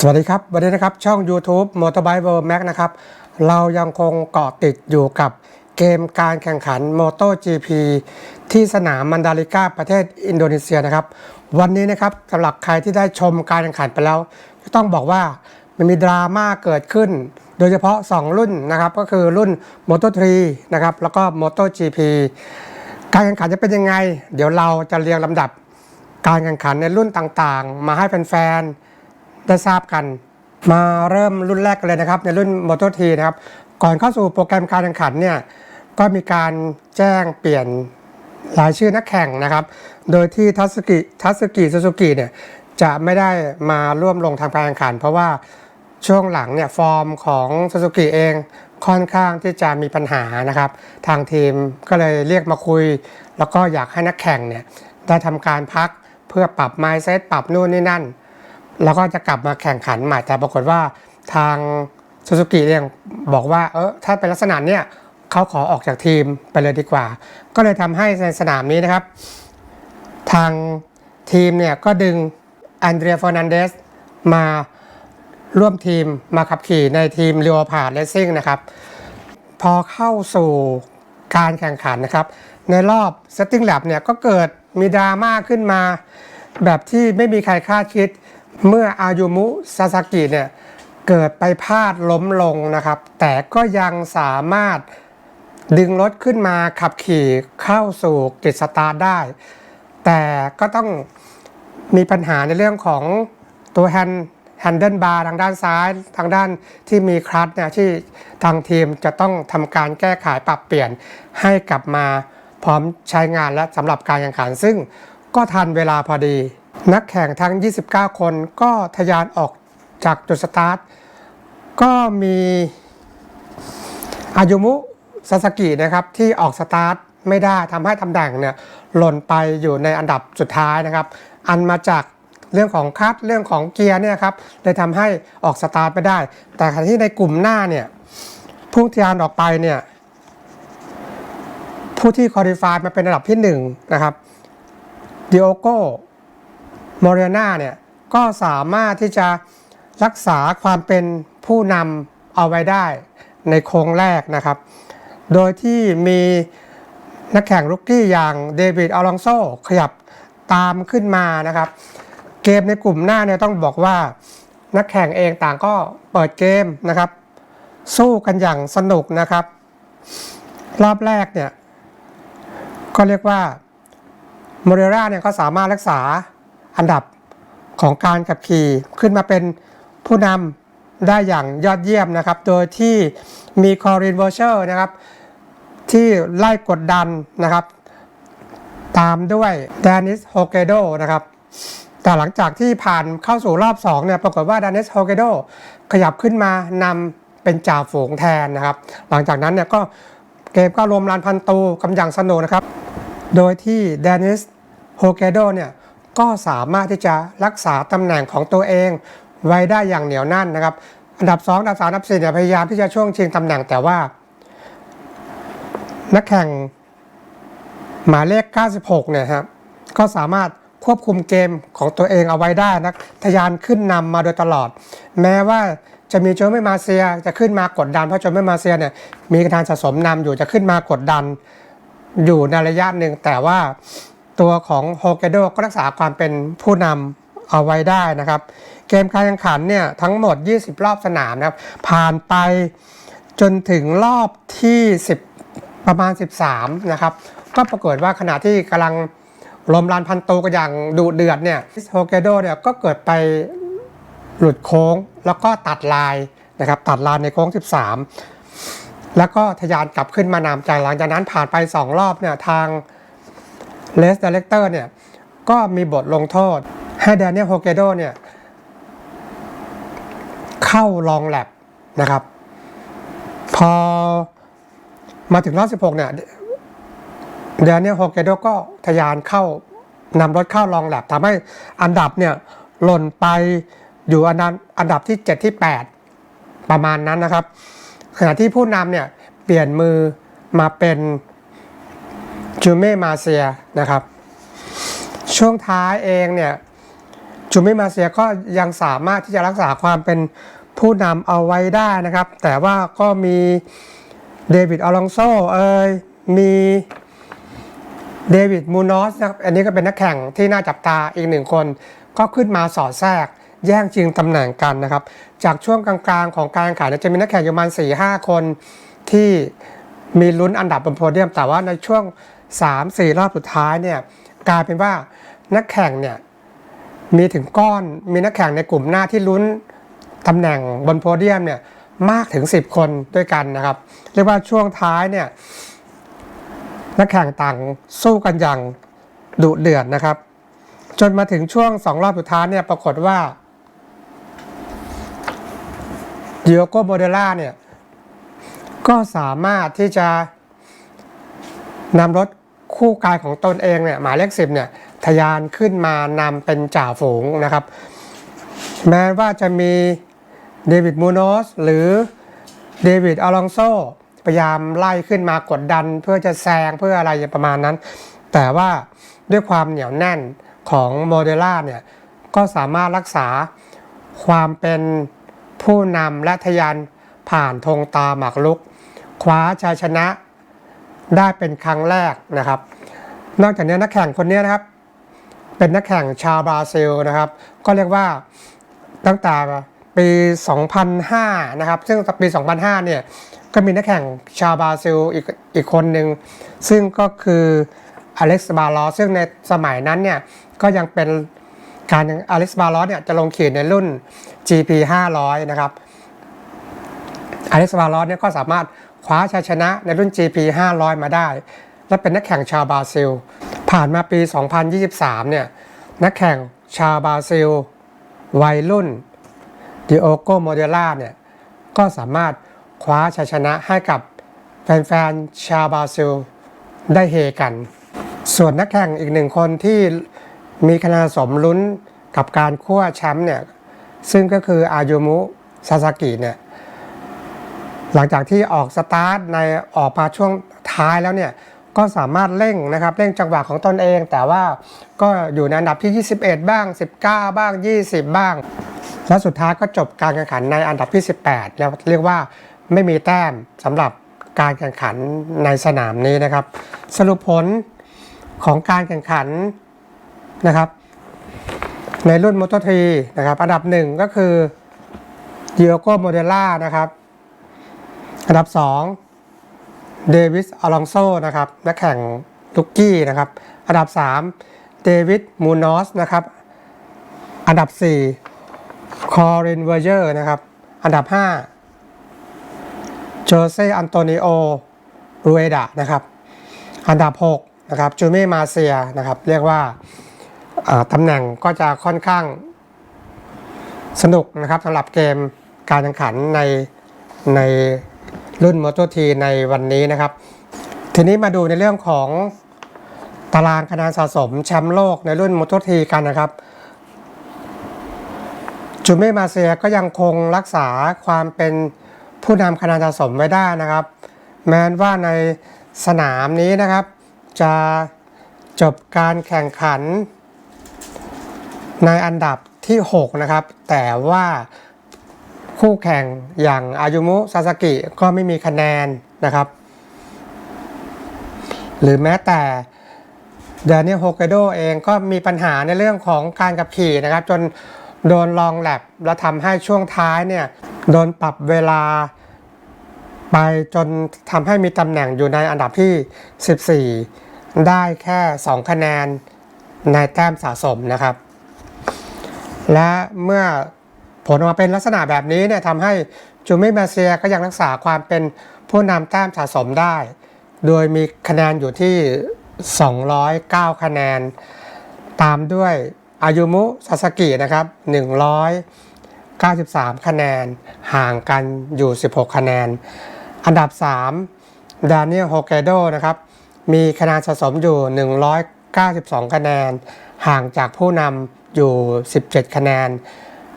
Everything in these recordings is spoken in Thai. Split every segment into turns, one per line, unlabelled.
สวัสดีครับ วันนี้นะครับ ช่อง YouTube Motorbike World Max นะครับ เรายังคงเกาะติดอยู่กับเกมการแข่งขัน MotoGP ที่สนามมันดาริกาประเทศอินโดนีเซียนะครับ วันนี้นะครับสำหรับใครที่ได้ชมการแข่งขันไปแล้ว ก็ต้องบอกว่ามันมีดราม่าเกิดขึ้น โดยเฉพาะ 2 รุ่นนะครับ ก็คือรุ่น Moto3 นะครับ แล้วก็ MotoGP การแข่งขันจะเป็นยังไง เดี๋ยวเราจะเรียงลำดับการแข่งขันในรุ่นต่างๆ มาให้แฟนๆ ได้ทราบกัน มาเริ่มรุ่นแรกกันเลยนะครับ ในรุ่น m o t o t นะครับ ก่อนเข้าสู่โปรแกรมการแข่งขันเนี่ยก็มีการแจ้งเปลี่ยนรายชื่อนักแข่งนะครับ โดยที่ทัสกิทัสกิซูซูกิเนี่ยจะไม่ได้มาร่วมลงทำการแข่งขัน เพราะว่าช่วงหลังเนี่ยฟอร์มของซูซูกิเองค่อนข้างที่จะมีปัญหานะครับ ทางทีมก็เลยเรียกมาคุย แล้วก็อยากให้นักแข่งเนี่ยได้ทำการพักเพื่อปรับ mindset ปรับนู่นนี่นั่น แล้วก็จะกลับมาแข่งขันใหม่แต่ปรากฏว่าทางซูซูกิเนี่ยบอกว่าเออถ้าเป็นลักษณะเนี้ยเขาขอออกจากทีมไปเลยดีกว่า ก็เลยทำให้ในสนามนี้นะครับ ทางทีมเนี่ยก็ดึงอันเดรียฟ r นันเดสมาร่วมทีมมาขับขี่ในทีมเรียวพาร์ดเลสซิ่งนะครับ พอเข้าสู่การแข่งขันนะครับ ในรอบ Setting Lab เนี่ยก็เกิดมีดราม่าขึ้นมา แบบที่ไม่มีใครคาดคิด เมื่ออายุมุซาซากิเนี่ยเกิดไปพลาดล้มลงนะครับ แต่ก็ยังสามารถดึงรถขึ้นมาขับขี่เข้าสู่กิจสตาร์ได้ แต่ก็ต้องมีปัญหาในเรื่องของตัวแฮนด์แฮนเดิลบาร์ทางด้านซ้ายทางด้านที่มีคลัตช์เนี่ยที่ทางทีมจะต้องทำการแก้ไขปรับเปลี่ยนให้กลับมาพร้อมใช้งานและสำหรับการแข่งขัน ซึ่งก็ทันเวลาพอดี นักแข่งทั้ง 29 คนก็ทะยานออกจากจุดสตาร์ท ก็มีอายุมุซาสกินะครับที่ออกสตาร์ทไม่ได้ทำให้ตำแหน่งเนี่ยหล่นไปอยู่ในอันดับสุดท้ายนะครับ อันมาจากเรื่องของคัดเรื่องของเกียร์เนี่ยครับเลยทำให้ออกสตาร์ทไม่ได้ แต่ขณะที่ในกลุ่มหน้าเนี่ยผู้ทะยานออกไปเนี่ยผู้ที่คอลี่ฟายมาเป็นอันดับที่1นะครับดิโอโก มอรินาเนี่ยก็สามารถที่จะรักษาความเป็นผู้นำเอาไว้ได้ในโค้งแรกนะครับ โดยที่มีนักแข่งรุกกี้อย่างเดวิดอลองโซขยับตามขึ้นมานะครับ เกมในกลุ่มหน้าเนี่ยต้องบอกว่า นักแข่งเองต่างก็เปิดเกมนะครับ สู้กันอย่างสนุกนะครับ รอบแรกเนี่ยก็เรียกว่าโมเรราเนี่ยก็สามารถรักษา อันดับของการขับขี่ขึ้นมาเป็นผู้นำได้อย่างยอดเยี่ยมนะครับ โดยที่มีคอรินเวอร์เชอร์นะครับ ที่ไล่กดดันนะครับ ตามด้วยดนิสโฮเกโดนะครับ แต่หลังจากที่ผ่านเข้าสู่รอบ 2 เนี่ย ปรากฏว่าดนิสโฮเกโดขยับขึ้นมานำเป็นจ่าฝูงแทนนะครับ หลังจากนั้นเนี่ยก็เกมก็รวมลานพันตูกำอย่างสนุกนะครับ โดยที่ดนิสโฮเกโดเนี่ย ก็สามารถที่จะรักษาตำแหน่งของตัวเอง ไว้ได้อย่างเหนียวแน่นนะครับ อันดับ 2 อันดับ 3 อันดับ4เนี่ยพยายามที่จะช่วงชิงตำแหน่งแต่ว่า นักแข่งหมายเลข 96 เนี่ยครับก็สามารถควบคุมเกมของตัวเองเอาไว้ได้นะทะยานขึ้นนำมาโดยตลอด แม้ว่าจะมีโจเมมาเซียจะขึ้นมากดดันเพราะโจเมมาเซียเนี่ยมีการสะสมนำอยู่จะขึ้นมากดดันอยู่ในระยะหนึ่งแต่ว่า ตัวของโฮเกโดก็รักษาความเป็นผู้นำเอาไว้ได้นะครับ เกมการแข่งขันเนี่ยทั้งหมด 20 รอบสนามนะครับ ผ่านไปจนถึงรอบที่ 10 ประมาณ 13 นะครับ ก็ปรากฏว่าขณะที่กำลังลมลานพันตูกันอย่างดุเดือดเนี่ยโฮเกโดเนี่ยก็เกิดไปหลุดโค้งแล้วก็ตัดลายนะครับ ตัดลายในโค้ง 13 แล้วก็ทะยานกลับขึ้นมานำจากหลังจากนั้นผ่านไป 2 รอบเนี่ยทาง เลสเดเลกเตอร์เนี่ยก็มีบทลงโทษ ให้แดเนียลโฮเกโดเนี่ยเข้าลองแลบนะครับ พอมาถึงรอบ16เนี่ยแดเนียลโฮเกโดก็ทะยานเข้านำรถเข้าลองแลบทำให้อันดับเนี่ยหล่นไปอยู่อันดับอันดับที่ 7 ที่ 8 ประมาณนั้นนะครับ ขณะที่ผู้นำเนี่ยเปลี่ยนมือมาเป็น จูเม่มาเซียนะครับ ช่วงท้ายเองเนี่ยจูเมิมาเซียก็ยังสามารถที่จะรักษาความเป็นผู้นำเอาไว้ได้นะครับ แต่ว่าก็มีเดวิดอลองโซเอยมีเดวิดมูนอสนะครับอันนี้ก็เป็นนักแข่งที่น่าจับตาอีกหนึ่งคน ก็ขึ้นมาสอดแทรก แย่งชิงตำแหน่งกันนะครับ จากช่วงกลางๆของการแข่งขันจะมีนักแข่งอยู่ประมาณ4-5 คนที่มีลุ้นอันดับบนโพเดียม แต่ว่าในช่วง 3-4 รอบสุดท้ายเนี่ยกลายเป็นว่านักแข่งเนี่ยมีถึงก้อนมีนักแข่งในกลุ่มหน้าที่ลุ้นตำแหน่งบนโพเดียมเนี่ยมากถึง 10 คนด้วยกันนะครับ เรียกว่าช่วงท้ายเนี่ยนักแข่งต่างสู้กันอย่างดุเดือดนะครับ จนมาถึงช่วงสองรอบสุดท้ายเนี่ยปรากฏว่าเดิโอโกโมเดล่าเนี่ยก็สามารถที่จะ นำรถคู่กายของตนเองเนี่ยหมายเลขสิบเนี่ยทะยานขึ้นมานำเป็นจ่าฝูงนะครับ แม้ว่าจะมีเดวิดมูโนสหรือเดวิดอลองโซพยายามไล่ขึ้นมากดดันเพื่อจะแซงเพื่ออะไรประมาณนั้น แต่ว่าด้วยความเหนียวแน่นของโมเดล่าเนี่ยก็สามารถรักษาความเป็นผู้นำและทะยานผ่านธงตาหมากลุก คว้าชัยชนะ ได้เป็นครั้งแรกนะครับ นอกจากนี้นักแข่งคนนี้นะครับ เป็นนักแข่งชาวบราซิลนะครับ ก็เรียกว่าตั้งแต่ปี 2005 นะครับ ซึ่งปี 2005 เนี่ยก็มีนักแข่งชาวบราซิลอีกอีกคนหนึ่งซึ่งก็คืออเล็กซ์บาลอสซึ่งในสมัยนั้นเนี่ยก็ยังเป็นการอเล็กซ์บาลอสเนี่ยจะลงขีดในรุ่น GP 500 นะครับอเล็กซ์บาลอสเนี่ยก็สามารถ คว้าชัยชนะในรุ่น GP 500 มาได้ และเป็นนักแข่งชาวบราซิล ผ่านมาปี 2023 เนี่ย นักแข่งชาวบราซิล วัยรุ่นดิโอโกโมเดล่าเนี่ย ก็สามารถคว้าชัยชนะให้กับแฟนๆ ชาวบราซิลได้เฮกัน ส่วนนักแข่งอีกหนึ่งคนที่มีคะแนนสมลุ้นกับการคั่วแชมป์เนี่ย ซึ่งก็คืออายุมุซาซากิเนี่ย หลังจากที่ออกสตาร์ทในออกมาช่วงท้ายแล้วเนี่ยก็สามารถเร่งนะครับเร่งจังหวะของตนเอง แต่ว่าก็อยู่ในอันดับที่ 21 บ้าง 19 บ้าง 20 บ้าง และสุดท้ายก็จบการแข่งขันในอันดับที่ 18 แล้วเรียกว่าไม่มีแต้มสำหรับการแข่งขันในสนามนี้นะครับ สรุปผลของการแข่งขันนะครับ ในรุ่นมอเตอร์ทีนะครับ อันดับหนึ่งก็คือเดิโอโกโมเดล่านะครับ อันดับ 2 เดวิส อลองโซนะครับ นักแข่งลุกกี้นะครับ อันดับ 3 เดวิด มูนอสนะครับ อันดับ 4 คอริน เวอร์เจอร์นะครับ อันดับ 5 โจเซ อันโตนิโอ รูเอดานะครับ อันดับ 6 นะครับ จูเม่ มาเซียนะครับ เรียกว่าอ่าตำแหน่งก็จะค่อนข้างสนุกนะครับสำหรับเกมการแข่งขันในใน รุ่นมอเตอร์ทีในวันนี้นะครับ ทีนี้มาดูในเรื่องของตารางคะแนนสะสมแชมป์โลกในรุ่นมอเตอร์ทีกันนะครับจูเม่มาเซียก็ยังคงรักษาความเป็นผู้นำคะแนนสะสมไว้ได้นะครับ แม้ว่าในสนามนี้นะครับ จะจบการแข่งขันในอันดับที่ 6 นะครับ แต่ว่า คู่แข่งอย่างอายุมุซาสกิก็ไม่มีคะแนนนะครับ หรือแม้แต่เดนิโฮเกโดเองก็มีปัญหาในเรื่องของการขับขี่นะครับ จนโดนลองแลบแล้วทำให้ช่วงท้ายเนี่ยโดนปรับเวลาไปจนทำให้มีตำแหน่งอยู่ในอันดับที่ 14 ได้แค่ 2 คะแนนในแต้มสะสมนะครับ และเมื่อ ผลออกมาเป็นลักษณะแบบนี้เนี่ยทำให้จูมิมาเซียก็ยังรักษาความเป็นผู้นำแต้มสะสมได้ โดยมีคะแนนอยู่ที่ 209 คะแนน ตามด้วยอายุมุซาสกินะครับ 193 คะแนน ห่างกันอยู่ 16 คะแนน อันดับ 3 ดานิเอลโฮเกโดนะครับ มีคะแนนสะสมอยู่ 192 คะแนน ห่างจากผู้นำอยู่ 17 คะแนน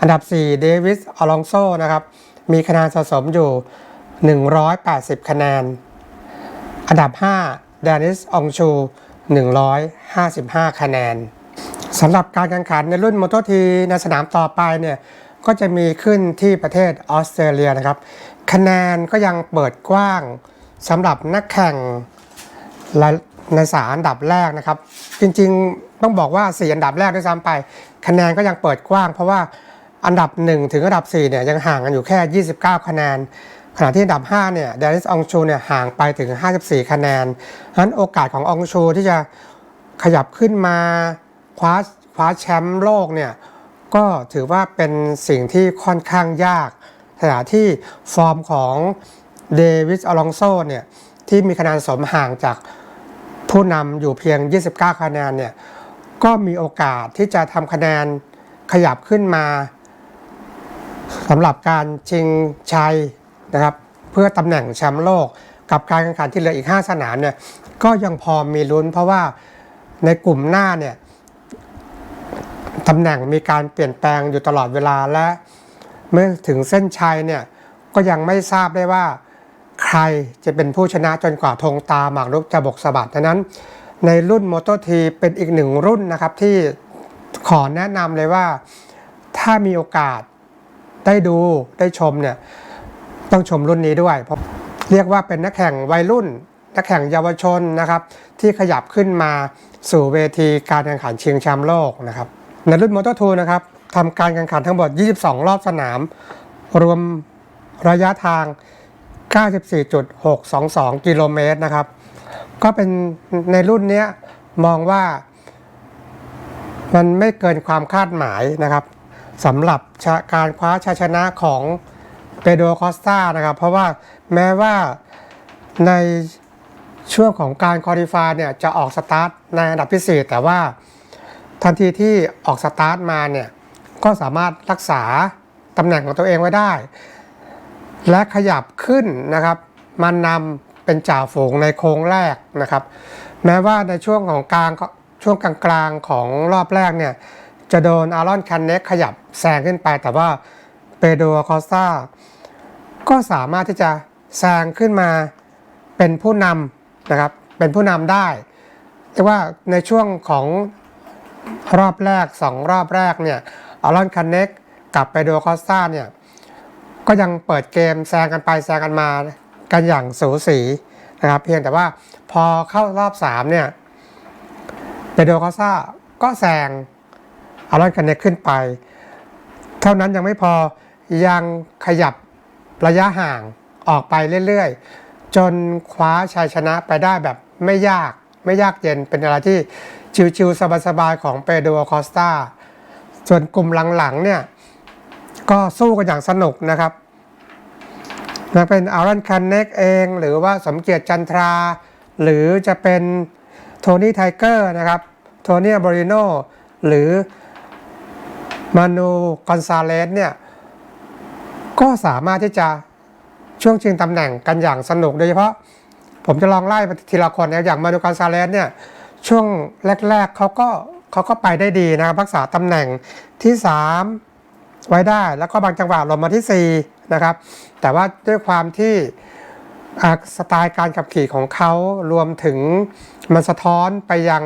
อันดับ 4 เดวิส อลองโซนะครับ มีคะแนนสะสมอยู่ 180 คะแนน อันดับ5ดานิส องชู 155 คะแนนสำหรับการแข่งขันในรุ่นมอเตอร์ทีในสนามต่อไปเนี่ย ก็จะมีขึ้นที่ประเทศออสเตรเลียนะครับ คะแนนก็ยังเปิดกว้างสำหรับนักแข่งในสาอันดับแรกนะครับ จริงๆต้องบอกว่า 4 อันดับแรกด้วยซ้ำไป คะแนนก็ยังเปิดกว้าง เพราะว่า อันดับ 1 ถึงอันดับ4เนี่ยยังห่างกันอยู่แค่ 29 คะแนน ขณะที่อันดับ 5 เนี่ยเดนิสอองชูเนี่ยห่างไปถึง 54 คะแนนฉะนั้นโอกาสของอองชูที่จะขยับขึ้นมาคว้าคว้าแชมป์โลกเนี่ยก็ถือว่าเป็นสิ่งที่ค่อนข้างยาก ขณะที่ฟอร์มของเดวิสอลองโซเนี่ยที่มีคะแนนสมห่างจากผู้นำอยู่เพียง 29 คะแนนเนี่ยก็มีโอกาสที่จะทำคะแนนขยับขึ้นมา สำหรับการชิงชัยนะครับเพื่อตำแหน่งแชมป์โลก กับการแข่งขันที่เหลืออีก 5 สนามเนี่ยก็ยังพอมีลุ้น เพราะว่าในกลุ่มหน้าเนี่ยตำแหน่งมีการเปลี่ยนแปลงอยู่ตลอดเวลาและเมื่อถึงเส้นชัยเนี่ยก็ยังไม่ทราบได้ว่าใครจะเป็นผู้ชนะจนกว่าธงตาหมากรุกจะบกสะบัดดังนั้น ในรุ่นมอเตอร์ทีเป็นอีกหนึ่งรุ่นนะครับที่ขอแนะนำเลยว่าถ้ามีโอกาส ได้ดูได้ชมเนี่ยต้องชมรุ่นนี้ด้วย เพราะเรียกว่าเป็นนักแข่งวัยรุ่น นักแข่งเยาวชนนะครับ ที่ขยับขึ้นมาสู่เวทีการแข่งขันชิงแชมป์โลกนะครับในรุ่นมอเตอร์ทูนะครับทำการแข่งขันทั้งหมด 22 รอบสนาม รวมระยะทาง 94.622 กิโลเมตรนะครับ ก็เป็นในรุ่นนี้มองว่ามันไม่เกินความคาดหมายนะครับ สำหรับการคว้าชัยชนะของเปโดรคอสตานะครับ เพราะว่าแม้ว่าในช่วงของการคอลิฟายเนี่ยจะออกสตาร์ทในอันดับที่ 4 แต่ว่าทันทีที่ออกสตาร์ทมาเนี่ยก็สามารถรักษาตำแหน่งของตัวเองไว้ได้ และขยับขึ้นนะครับมันนำเป็นจ่าฝูงในโค้งแรกนะครับ แม้ว่าในช่วงของกลางช่วงกลางๆของรอบแรกเนี่ย จะโดนอารอนคันเน็กขยับแซงขึ้นไป แต่ว่าเปโดรคอสตาก็สามารถที่จะแซงขึ้นมาเป็นผู้นำนะครับ เป็นผู้นำได้ แต่ว่าในช่วงของรอบแรก 2 รอบแรกเนี่ยอารอนคันเน็กกับเปโดรคอสตาเนี่ยก็ยังเปิดเกมแซงกันไปแซงกันมากันอย่างสูสีนะครับเพียงแต่ว่าพอเข้ารอบ3เนี่ยเปโดรคอสซาก็แซง อารอนคันเนกขึ้นไป เท่านั้นยังไม่พอยังขยับระยะห่างออกไปเรื่อยๆ จนคว้าชัยชนะไปได้แบบไม่ยากไม่ยากเย็นเป็นอะไรที่ชิวๆสบายๆของเปโดรคอสตาส่วนกลุ่มหลังๆเนี่ยก็สู้กันอย่างสนุกนะครับนะเป็นอารอนคันเน็กเอง หรือว่าสมเกียรติจันทรา หรือจะเป็นโทนี่ไทเกอร์นะครับ โทนี่บริโนหรือ มานูกอนซาเลสเนี่ยก็สามารถที่จะช่วงชิงตำแหน่งกันอย่างสนุกโดยเฉพาะ ผมจะลองไล่ทีละคนนะอย่างมานูกอนซาเลสเนี่ยช่วงแรก ๆเขาก็เขาก็ไปได้ดีนะครับรักษาตำแหน่งที่ 3 ไว้ได้แล้วก็บางจังหวะลงมาที่4นะครับแต่ว่าด้วยความที่สไตล์การขับขี่ของเขารวมถึงมันสะท้อนไปยัง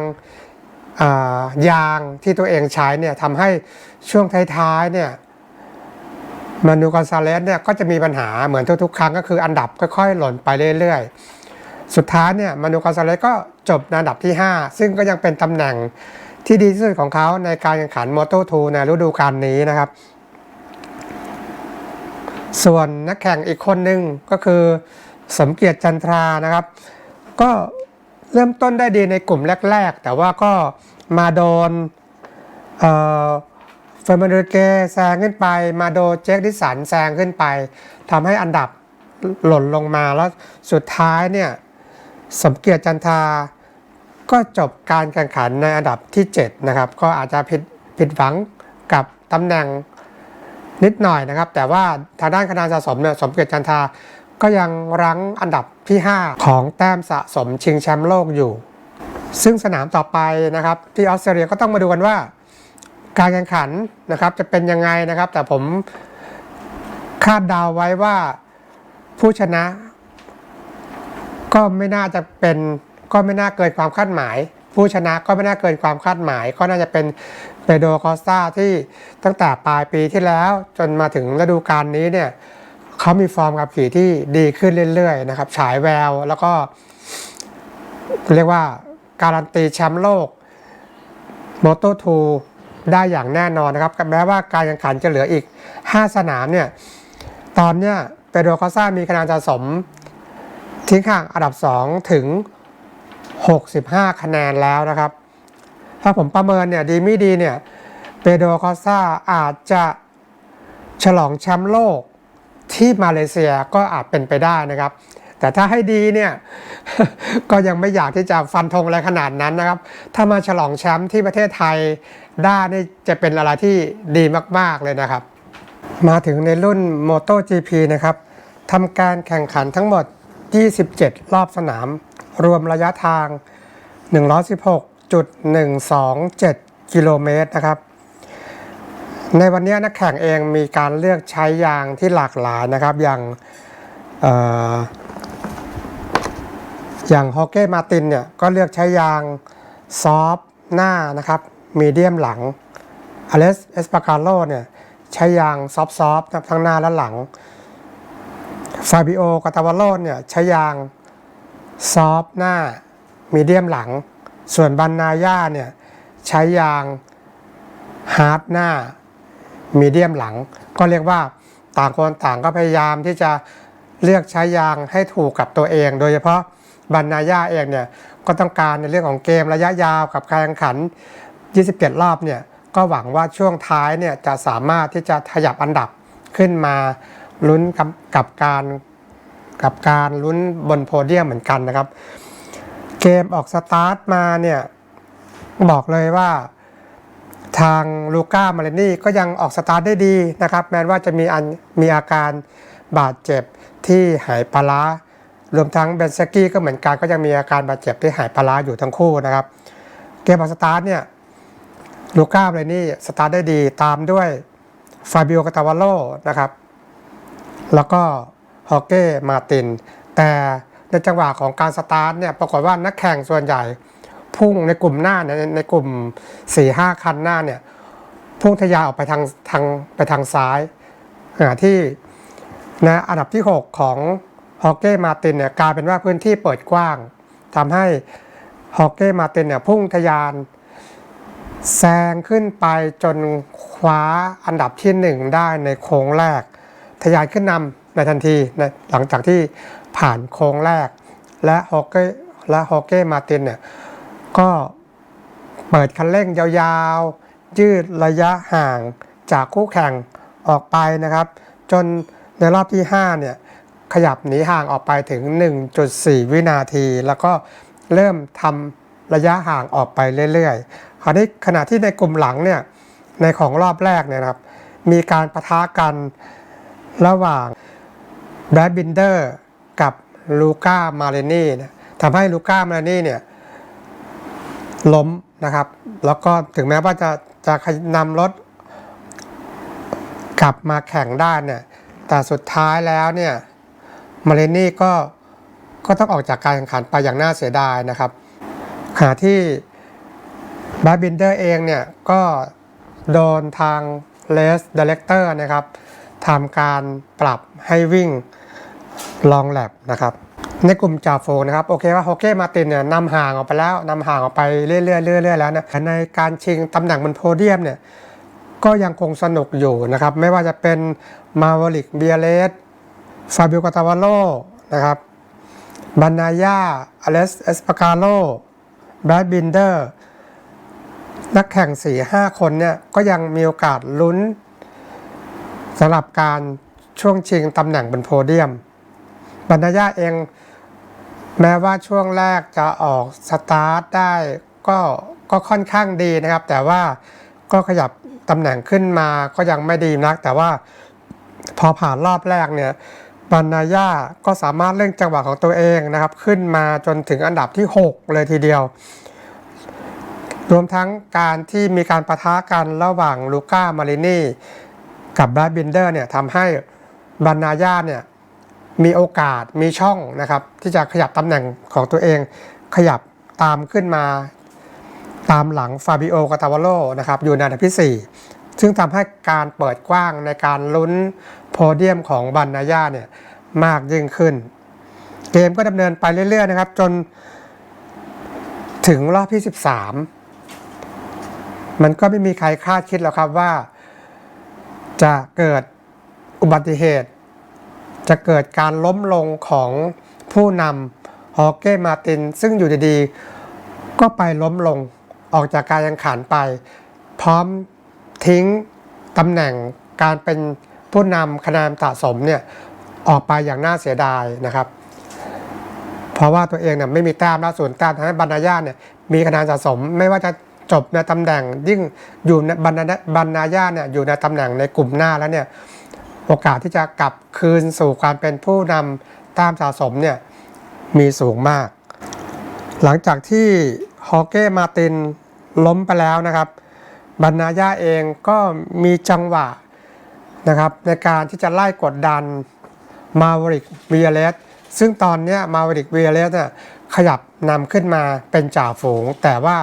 ยางที่ตัวเองใช้เนี่ยทำให้ช่วงท้ายๆเนี่ยมานูกอนซาเลสเนี่ยก็จะมีปัญหาเหมือนทุกๆ ครั้งก็คืออันดับค่อยๆ หล่นไปเรื่อยๆ สุดท้ายเนี่ยมานูกอนซาเลสก็จบในอันดับที่ 5 ซึ่งก็ยังเป็นตำแหน่งที่ดีที่สุดของเขาในการแข่งขันมอเตอร์ทูในฤดูกาลนี้นะครับ ส่วนนักแข่งอีกคนหนึ่งก็คือสมเกียรติจันทรานะครับ ก็ เริ่มต้นได้ดีในกลุ่มแรก ๆ แต่ว่าก็มาโดนเฟอร์มานูเกแซงขึ้นไป มาโดเจคดิสันแซงขึ้นไปทำให้อันดับหล่นลงมาแล้วสุดท้ายเนี่ยสมเกียรติจันทาก็จบการแข่งขันในอันดับที่ 7 นะครับ ก็อาจจะผิดผิดหวังกับตำแหน่งนิดหน่อยนะครับ แต่ว่าทางด้านคะแนนสะสมเนี่ยสมเกียรติจันทา ก็ยังรั้งอันดับที่ 5 ของแต้มสะสมชิงแชมป์โลกอยู่ ซึ่งสนามต่อไปนะครับ ที่ออสเตรเลียก็ต้องมาดูกันว่า การแข่งขันนะครับจะเป็นยังไงนะครับ แต่ผมคาดเดาวไว้ว่าผู้ชนะ ก็ไม่น่าจะเป็นก็ไม่น่าเกินความคาดหมาย ผู้ชนะก็ไม่น่าเกินความคาดหมาย ก็น่าจะเป็นเปโดคอสตาที่ตั้งแต่ปลายปีที่แล้วจนมาถึงฤดูกาลนี้เนี่ย เขามีฟอร์มขับขี่ที่ดีขึ้นเรื่อยๆนะครับ ฉายแววแล้วก็ เรียกว่าการันตีแชมป์โลก m o t o 2ได้อย่างแน่นอนนะครับ แม้ว่าการแข่งขันจะเหลืออีก 5 สนามเนี่ย ตอนเนี้ยเปโดรคอซ่ามีคะแนนสะสม ทิ้งห่างอันดับ 2 ถึง 65 คะแนนแล้วนะครับ ถ้าผมประเมินเนี่ยดีไม่ดีเนี่ย เปโดรคอซ่าอาจจะฉลองแชมป์โลก ที่มาเลเซียก็อาจเป็นไปได้นะครับ แต่ถ้าให้ดีเนี่ยก็ยังไม่อยากที่จะฟันธงอะไรขนาดนั้นนะครับ ถ้ามาฉลองแชมป์ที่ประเทศไทยได้นี่จะเป็นอะไรที่ดีมากๆเลยนะครับ มาถึงในรุ่น MotoGP นะครับทำการแข่งขันทั้งหมด 27 รอบสนาม รวมระยะทาง 116.127 กิโลเมตรนะครับ ในวันนี้นักแข่งเองมีการเลือกใช้ยางที่หลากหลายนะครับอย่างอย่างฮอเก้มาตินเนี่ยก็เลือกใช้ยางซอฟหน้านะครับมีเดียมหลังอเลสเอสปาคารโลเนี่ยใช้ยางซอฟซอฟทั้งหน้าและหลังฟาบิโอกาตาวาโลเนี่ยใช้ยางซอฟหน้ามีเดียมหลัง ส่วนบันนาย่าเนี่ยใช้ยางฮาร์ดหน้า มีเดียมหลัง ก็เรียกว่าต่างคนต่างก็พยายามที่จะเลือกใช้ยางให้ถูกกับตัวเอง โดยเฉพาะบันนาย่าเองเนี่ยก็ต้องการในเรื่องของเกมระยะยาวกับการแข่งขัน 27 รอบเนี่ยก็หวังว่าช่วงท้ายเนี่ยจะสามารถที่จะขยับอันดับขึ้นมาลุ้นกับกับการกับการลุ้นบนโพเดียมเหมือนกันนะครับ เกมออกสตาร์ทมาเนี่ยบอกเลยว่า ทางลูก้ามาเลนี่ก็ยังออกสตาร์ทได้ดีนะครับ แม้ว่าจะมีอันมีอาการบาดเจ็บที่หายปลาร้ารวมทั้งเบนสกี้ก็เหมือนกันก็ยังมีอาการบาดเจ็บที่หายปลาร้าอยู่ทั้งคู่นะครับ เกมออกสตาร์ทเนี่ยลูก้ามาเลนี่สตาร์ทได้ดีตามด้วยฟาบิโอกาตาวาโลนะครับ แล้วก็ฮอเก้มาติน แต่ในจังหวะของการสตาร์ทเนี่ยปรากฏว่านักแข่งส่วนใหญ่ พุ่งในกลุ่มหน้าในในกลุ่ม4ี่ห้าคันหน้าเนี่ยพุ่งทะยานออกไปทางทางไปทางซ้ายขณะที่นะอันดับที่ 6 ของฮอกเก้มาตินเนี่ยกลายเป็นว่าพื้นที่เปิดกว้างทำให้ฮอกเก้มาตินเนี่ยพุ่งทะยานแซงขึ้นไปจนคว้าอันดับที่ 1 ได้ในโค้งแรก ทะยานขึ้นนำในทันทีนะหลังจากที่ผ่านโค้งแรก และฮอกเก้และฮอกเก้มาตินเนี่ย ก็เปิดคันเร่งยาวๆ ยืดระยะห่างจากคู่แข่งออกไปนะครับ จนในรอบที่ 5 เนี่ย ขยับหนีห่างออกไปถึง 1.4 วินาที แล้วก็เริ่มทำระยะห่างออกไปเรื่อยๆคราวนี้ขณะที่ในกลุ่มหลังเนี่ย ในของรอบแรกเนี่ยนะครับ มีการประทะกันระหว่างแบดบินเดอร์กับลูก้ามาเรนี่ทำให้ลูก้ามาเรนี่เนี่ย ล้มนะครับ แล้วก็ถึงแม้ว่าจะจะนำรถกลับมาแข่งได้เนี่ยแต่สุดท้ายแล้วเนี่ยมาเรนี่ก็ก็ต้องออกจากการแข่งขันไปอย่างน่าเสียดายนะครับขณะที่บาบินเดอร์เองเนี่ยก็โดนทางเลสเดเลกเตอร์นะครับทำการปรับให้วิ่งลองแลบนะครับ ในกลุ่มจ่าฝูงนะครับโอเคว่าโฮเก้มาตินเนี่ยนำห่างออกไปแล้วนำห่างออกไปเรื่อยๆเรื่อยๆแล้วนะในการชิงตำแหน่งบนโพเดียมเนี่ยก็ยังคงสนุกอยู่นะครับไม่ว่าจะเป็นมาวลิกเบียเลสฟาบิโอกาตาวาโลนะครับบานายาอเลสเอสปาคาโลแบดบินเดอร์นักแข่ง 4-5 คนเนี่ยก็ยังมีโอกาสลุ้นสำหรับการช่วงชิงตำแหน่งบนโพเดียมบรรยาเอง แม้ว่าช่วงแรกจะออกสตาร์ทได้ก็ก็ค่อนข้างดีนะครับ แต่ว่าก็ขยับตำแหน่งขึ้นมาก็ยังไม่ดีนัก แต่ว่าพอผ่านรอบแรกเนี่ยบรรยาก็สามารถเร่งจังหวะของตัวเองนะครับ ขึ้นมาจนถึงอันดับที่ 6 เลยทีเดียว รวมทั้งการที่มีการประทะกันระหว่างลูก้ามารินีกับแบรดบินเดอร์เนี่ยทำให้บรรยาเนี่ย มีโอกาสมีช่องนะครับ ที่จะขยับตำแหน่งของตัวเอง ขยับตามขึ้นมา ตามหลังฟาบิโอกาตาวาโลนะครับอยู่ในอันดับที่ 4 ซึ่งทำให้การเปิดกว้างในการลุ้นโพเดียมของบันนายาเนี่ยมากยิ่งขึ้น เกมก็ดำเนินไปเรื่อยๆนะครับ จนถึงรอบที่ 13 มันก็ไม่มีใครคาดคิดหรอกครับว่า จะเกิดอุบัติเหตุ จะเกิดการล้มลงของผู้นำฮอเก้มาติน ซึ่งอยู่ดีๆ ก็ไปล้มลงออกจากการแข่งขันไป พร้อมทิ้งตำแหน่งการเป็นผู้นำคะแนนสะสมเนี่ยออกไปอย่างน่าเสียดายนะครับ เพราะว่าตัวเองเนี่ยไม่มีแต้มล่าสุดแต้มทำให้บรรณาญาเนี่ยมีคะแนนสะสม ไม่ว่าจะจบในตำแหน่งยิ่งอยู่ในบรรณาบรรณาญาเนี่ยอยู่ในตำแหน่งในกลุ่มหน้าแล้วเนี่ย โอกาสที่จะกลับคืนสู่การเป็นผู้นำต้มสะสมเนี่ยมีสูงมาก หลังจากที่ฮอเก้มาตินล้มไปแล้วนะครับบรรณาญาเองก็มีจังหวะนะครับในการที่จะไล่กดดันมาวริกวีเลสซึ่งตอนนี้มาวริกวีเลสเนี่ยขยับนำขึ้นมาเป็นจ่าฝูง แต่ว่า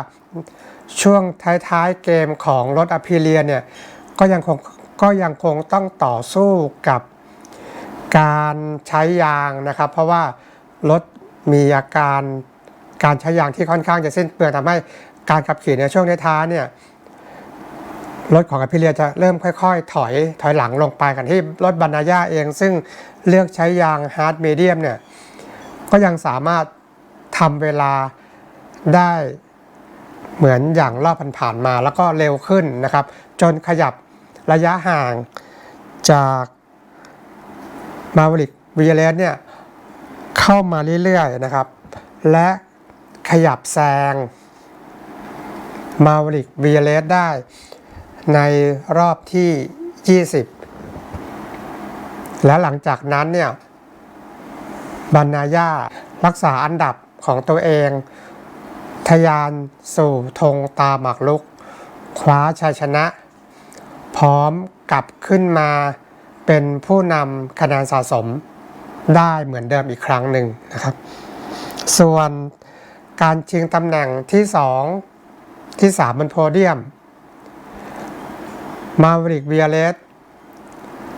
ช่วงท้ายๆเกมของรถอพิเลียเนี่ยก็ยังคง ก็ยังคงต้องต่อสู้กับการใช้ยางนะครับ เพราะว่ารถมีอาการการใช้ยางที่ค่อนข้างจะสิ้นเปลืองทำให้การขับขี่ในช่วงท้ายเนี่ยรถของอภิเลียจะเริ่มค่อย ๆ ถอยถอยหลังลงไปกันที่รถบรรณาย่าเอง ซึ่งเลือกใช้ยางฮาร์ดมีเดียมเนี่ยก็ยังสามารถทำเวลาได้เหมือนอย่างรอบผ่านๆมา แล้วก็เร็วขึ้นนะครับ จนขยับ ระยะห่างจากมาวริกวีเลสเนี่ยเข้ามาเรื่อยๆนะครับ และขยับแซงมาวริกวีเลสได้ในรอบที่ 20 และหลังจากนั้นเนี่ยบรรณาย่ารักษาอันดับของตัวเองทะยานสู่ธงตาหมากลุก คว้าชัยชนะ พร้อมกลับขึ้นมาเป็นผู้นำคะแนนสะสมได้เหมือนเดิมอีกครั้งหนึ่งนะครับ ส่วนการชิงตำแหน่งที่ 2 ที่ 3 บนโพเดียม มาวิกเวียเลส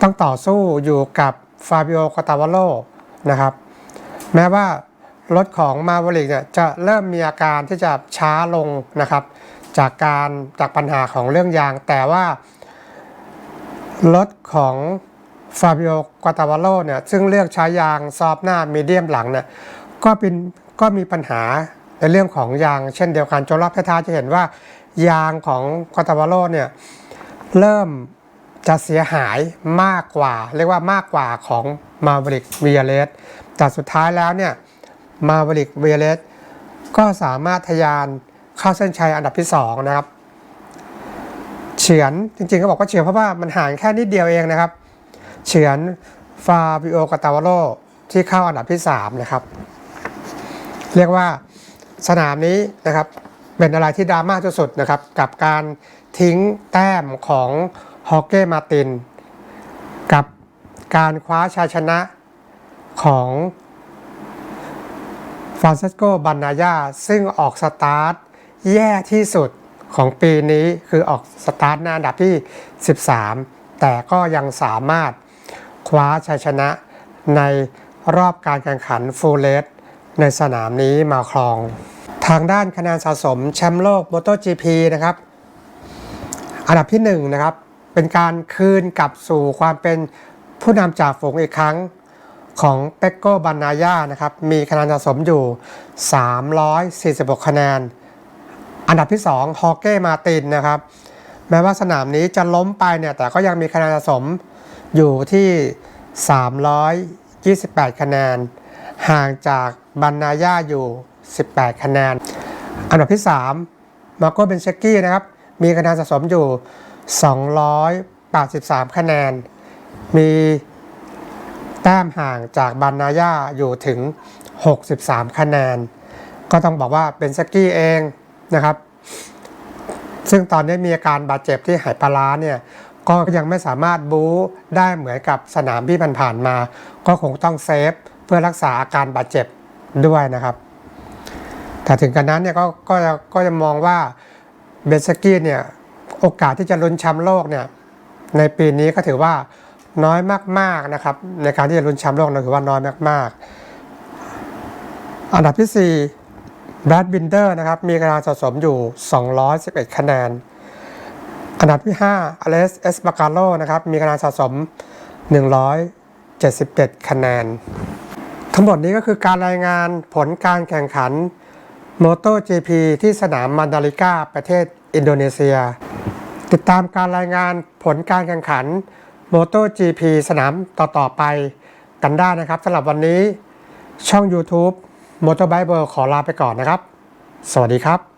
ต้องต่อสู้อยู่กับฟาบิโอกาตาวาโลนะครับ แม้ว่ารถของมาวริกเนี่ยจะเริ่มมีอาการที่จะช้าลงนะครับ จากการจากปัญหาของเรื่องยางแต่ว่า รถของฟาบิโอกาตาวาโลเนี่ยซึ่งเลือกใช้ยางซอฟหน้ามีเดียมหลังเนี่ยก็เป็นก็มีปัญหาในเรื่องของยางเช่นเดียวกันจนรอบท้ายจะเห็นว่ายางของกาตาวาโลเนี่ยเริ่มจะเสียหายมากกว่า เรียกว่ามากกว่าของมาบริกเวียเลสแต่สุดท้ายแล้วเนี่ยมาบริกเวียเลสก็สามารถทะยานเข้าเส้นชัยอันดับที่ 2 นะครับ เฉือนจริงๆก็บอกว่าเฉือนเพราะว่ามันห่างแค่นิดเดียวเองนะครับ เฉือนฟาบิโอกาตาวาโลที่เข้าอันดับที่3นะครับ เรียกว่าสนามนี้นะครับเป็นอะไรที่ดราม่าที่สุดนะครับ กับการทิ้งแต้มของฮอกเก้มาติน กับการคว้าชัยชนะของฟรานซิสโกบ a นนายาซึ่งออกสตาร์ทแย่ที่สุด ของปีนี้คือออกสตาร์ทในอันดับที่ 13 แต่ก็ยังสามารถคว้าชัยชนะในรอบการแข่งขันฟูลเลสในสนามนี้มาครอง ทางด้านคะแนนสะสมแชมป์โลก MotoGP นะครับ อันดับที่1นะครับเป็นการคืนกลับสู่ความเป็นผู้นำจากฝูงอีกครั้งของเปกโกบ a นนายานะครับ มีคะแนนสะสมอยู่ 346 คะแนน อันดับที่2ฮอเก้มาตินนะครับ แม้ว่าสนามนี้จะล้มไปเนี่ยแต่ก็ยังมีคะแนนสะสมอยู่ที่ 328 คะแนน ห่างจากบ a นนายาอยู่ 18 คะแนน อันดับที่ 3 มาโกเบนเชกกี้นะครับ มีคะแนนสะสมอยู่ 283 คะแนน มีแต้มห่างจากบ a นนายาอยู่ถึง 63 คะแนน ก็ต้องบอกว่าเป็นสกี้เอง นะครับ ซึ่งตอนนี้มีอาการบาดเจ็บที่หายปลาร้าเนี่ยก็ยังไม่สามารถบู๊ได้เหมือนกับสนามที่ผ่านๆมา ก็คงต้องเซฟเพื่อรักษาอาการบาดเจ็บด้วยนะครับ แต่ถึงกันนั้นเนี่ยก็ก็จะก็จะมองว่าเบสกี้เนี่ยโอกาสที่จะลุ้นแชมป์โลกเนี่ยในปีนี้ก็ถือว่าน้อยมากๆนะครับ ในการที่จะลุ้นแชมป์โลกเราถือว่าน้อยมากๆ อันดับที่ 4 แบรดบินเดอร์นะครับมีคะแนนสะสมอยู่ 211 คะแนน อันดับที่ 5 อเลสเอสบาคาโลนะครับมีคะแนนสะสม 177 คะแนน ทั้งหมดนี้ก็คือการรายงานผลการแข่งขัน MotoGP ที่สนามมันดาริกาประเทศอินโดนีเซีย ติดตามการรายงานผลการแข่งขัน MotoGP สนามต่อ ๆ ไปกันได้นะครับสำหรับวันนี้ช่อง YouTube มอเตอร์ไบค์เบอร์ขอลาไปก่อนนะครับ สวัสดีครับ